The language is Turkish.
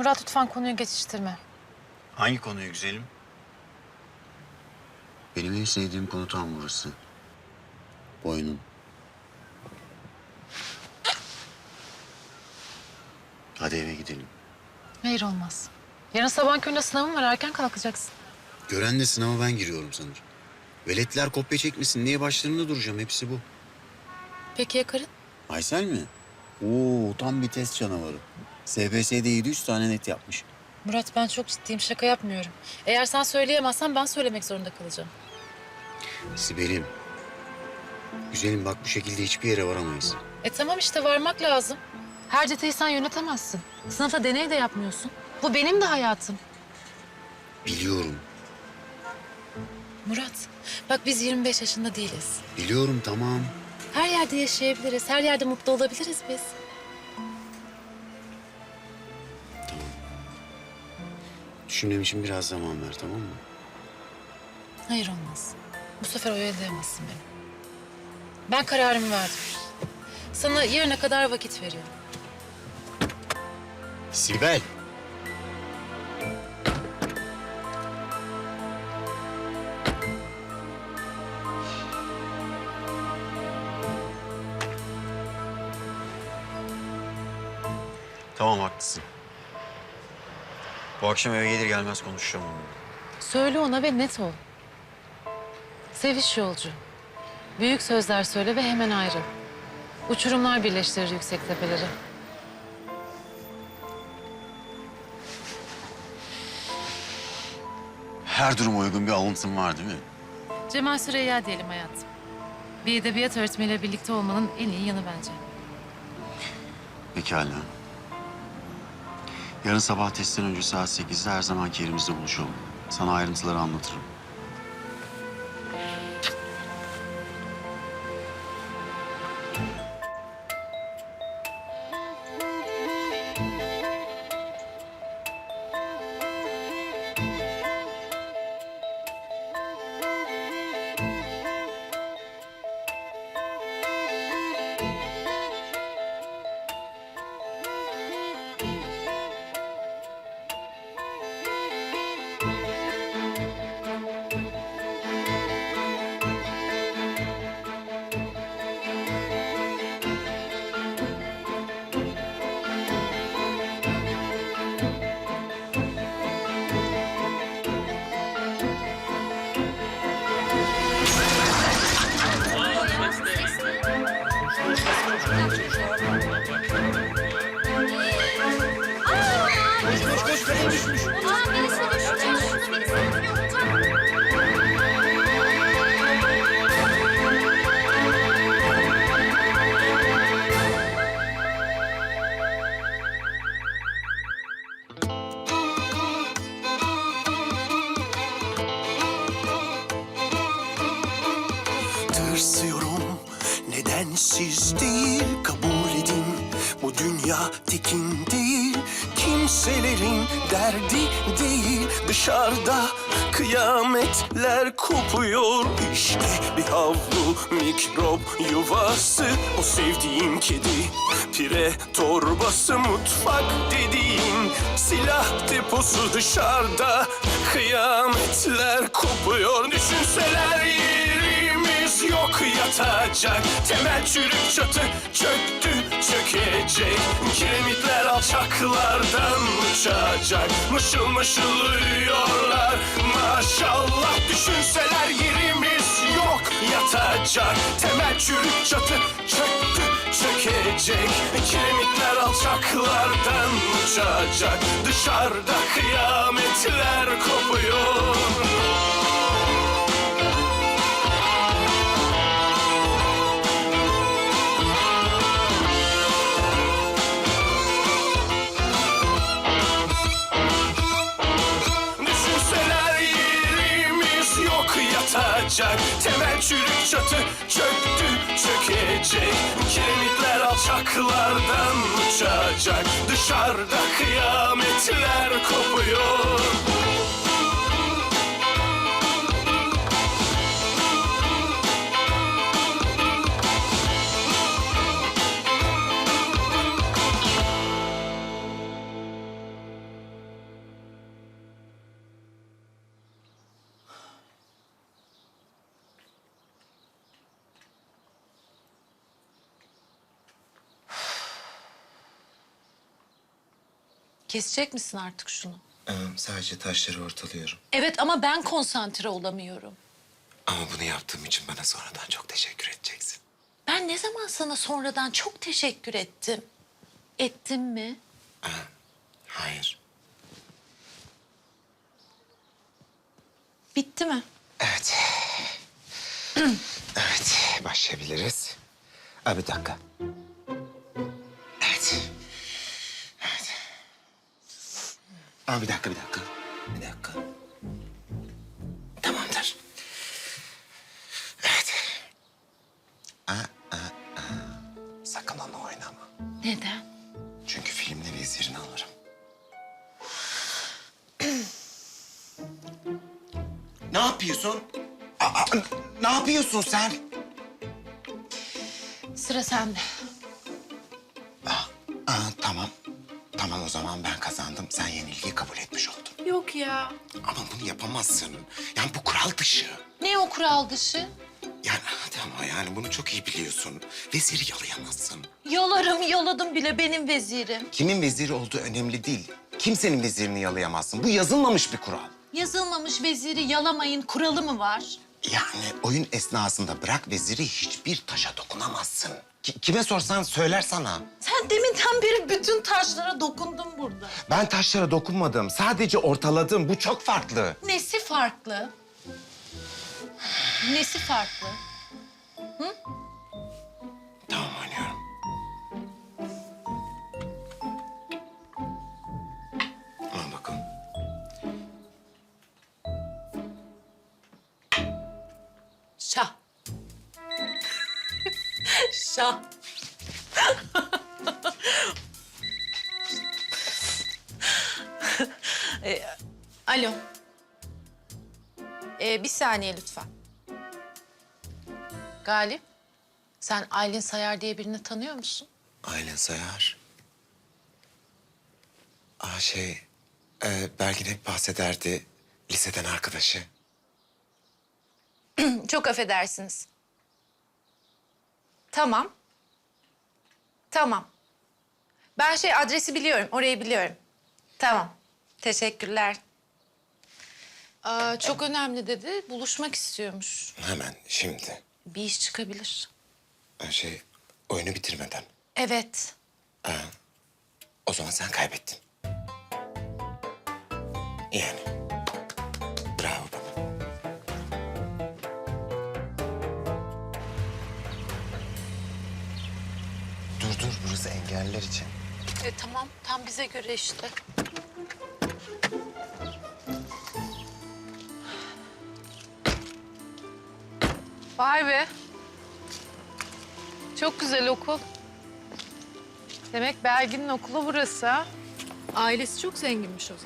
Murat lütfen konuyu geçiştirme. Hangi konuyu güzelim? Benim en sevdiğim konu tam burası. Boynun. Hadi eve gidelim. Hayır olmaz. Yarın sabah köründe sınavım var. Erken kalkacaksın. Gören de sınava ben giriyorum sanır. Veletler kopya çekmesin diye başlarında duracağım. Hepsi bu. Peki ya karın? Aysel mi? Oo tam bir test canavarı. SBS'de 700 tane net yapmış. Murat ben çok ciddiyim. Şaka yapmıyorum. Eğer sen söyleyemezsen ben söylemek zorunda kalacağım. Sibel'im. Güzelim bak bu şekilde hiçbir yere varamayız. E tamam işte varmak lazım. Her ceteyi sen yönetemezsin. Sınıfta deney de yapmıyorsun. Bu benim de hayatım. Biliyorum. Murat bak biz 25 yaşında değiliz. Biliyorum tamam. Her yerde yaşayabiliriz. Her yerde mutlu olabiliriz biz. Düşünmem için biraz zaman ver tamam mı? Hayır olmaz. Bu sefer oyalayamazsın beni. Ben kararımı verdim. Sana yarına kadar vakit veriyorum. Sibel. Tamam haklısın. Bu akşam eve gelir gelmez konuşacağım onunla. Söyle ona ve net ol. Seviş yolcu. Büyük sözler söyle ve hemen ayrıl. Uçurumlar birleştirir yüksek tepeleri. Her duruma uygun bir alıntım var değil mi? Cemal Süreyya diyelim hayatım. Bir edebiyat öğretmeniyle birlikte olmanın en iyi yanı bence. Pekala. Yarın sabah testten önce saat 8'de her zamanki yerimizde buluşalım. Sana ayrıntıları anlatırım. Aa, dünya tekin değil kimselerin derdi değil. Dışarıda kıyametler kopuyor. İşte bir havlu mikrop yuvası. O sevdiğim kedi pire torbası mutfak dediğin Silah deposu. Dışarıda kıyametler kopuyor. Düşünseler yerimiz yok. Yatacak Temel çürük çatı çöktü çökecek. Kiremitler alçaklardan uçacak. Mışıl mışıl uyuyorlar. Maşallah Düşünseler yerimiz yok. Yatacak. Temel çürük çatı çöktü çökecek. Kiremitler alçaklardan uçacak. Dışarıda kıyametler kopuyor Yok yatacak Temel çürük çatı çöktü çökecek. Kiremitler alçaklardan uçacak. Dışarıda kıyametler kopuyor Kesecek misin artık şunu? Ee, sadece taşları ortalıyorum. Evet ama ben konsantre olamıyorum. Ama bunu yaptığım için bana sonradan çok teşekkür edeceksin. Ben ne zaman sana sonradan çok teşekkür ettim? Ettim mi? Hayır. Bitti mi? Evet. evet, başlayabiliriz. Aa, bir dakika. Aa, bir dakika, bir dakika. Bir dakika. Tamamdır. Evet. Aa, aa, aa. Sakın onunla oynama. Neden? Çünkü filmde vezirini alırım. ne yapıyorsun? Aa, ne yapıyorsun sen? Sıra sende. Aa, tamam. Tamam o zaman ben kazandım. Sen yenilgiyi kabul etmiş oldun. Yok ya. Ama bunu yapamazsın. Yani bu kural dışı. Ne o kural dışı? Yani hadi ama yani bunu çok iyi biliyorsun. Veziri yalayamazsın. Yalarım, yaladım bile benim vezirim. Kimin veziri olduğu önemli değil. Kimsenin vezirini yalayamazsın. Bu yazılmamış bir kural. Yazılmamış veziri yalamayın kuralı mı var? Yani oyun esnasında bırak veziri hiçbir taşa dokunamazsın. Ki- kime sorsan söyler sana. Sen deminden beri bütün taşlara dokundun burada. Ben taşlara dokunmadım. Sadece ortaladım. Bu çok farklı. Nesi farklı? Nesi farklı? Tamam Şah. E, Alo. Ee, bir saniye lütfen. Galip, sen Aylin Sayar diye birini tanıyor musun? Aylin Sayar. Aa şey, e, Belgin hep bahsederdi. Liseden arkadaşı. Çok affedersiniz. Tamam. Tamam. Ben şey adresi biliyorum, orayı biliyorum. Tamam. Teşekkürler. Aa, çok önemli dedi, buluşmak istiyormuş. Hemen şimdi. Bir iş çıkabilir. Ee, şey, oyunu bitirmeden. Evet. O zaman sen kaybettin. Yani. Engelliler için. E, tamam, tam bize göre işte. Vay be. Çok güzel okul. Demek Belgin'in okulu burası ha. Ailesi çok zenginmiş o zaman.